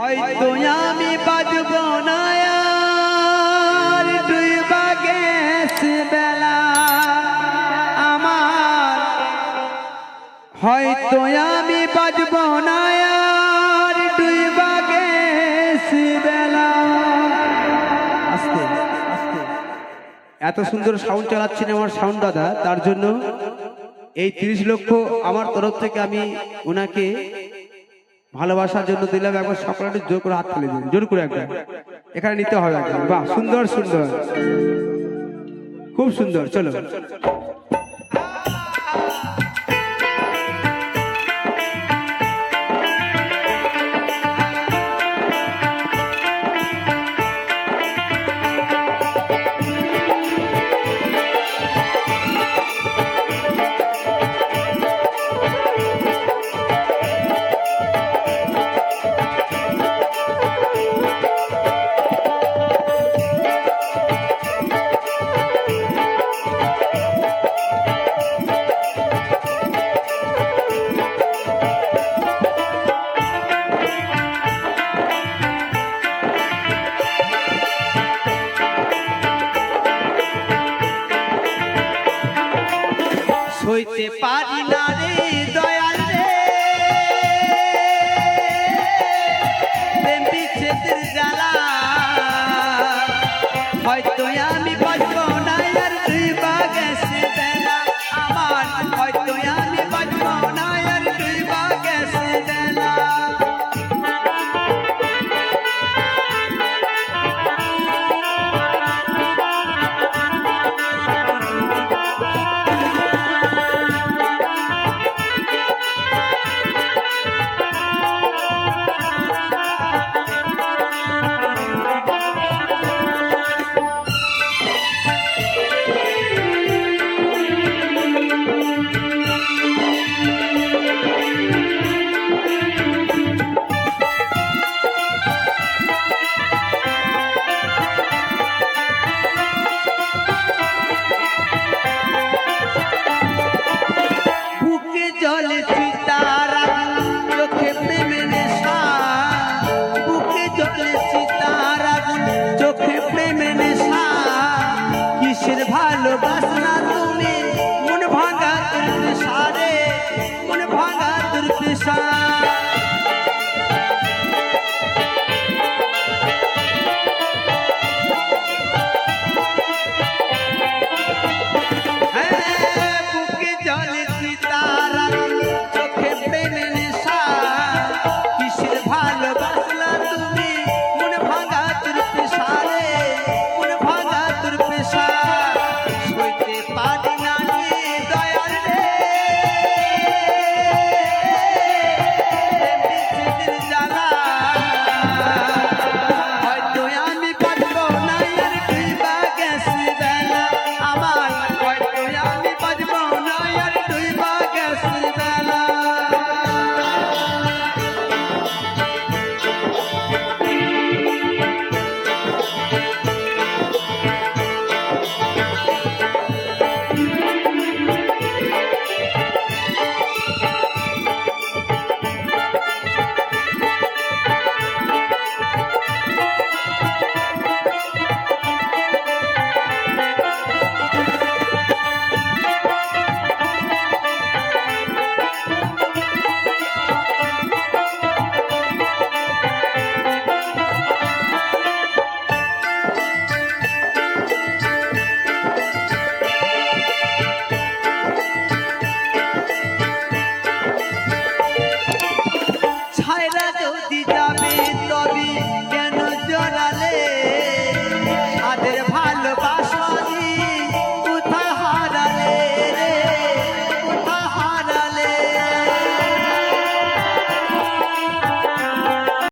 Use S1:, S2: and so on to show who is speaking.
S1: হয়তো আমি বাজব না ডুইবা গেছে বেলা। আমার হয়তো আমি বাজব না ডুইবা গেছে বেলা। আস্তে এত সুন্দর সাউন্ড চালাচ্ছেন আমার সাউন্ড দাদা, তার জন্য এই তিরিশ লক্ষ আমার তরফ থেকে আমি ওনাকে ভালোবাসার জন্য দিলাম, একবার সকলে জোর করে হাত তুলে দিন, জোর করে একবার। এখানে নিতে হবে একবার। বাহ, সুন্দর সুন্দর। খুব সুন্দর, চলো। সইতে পারি না রে দয়াল রে। জ্বালা হয়তো Lên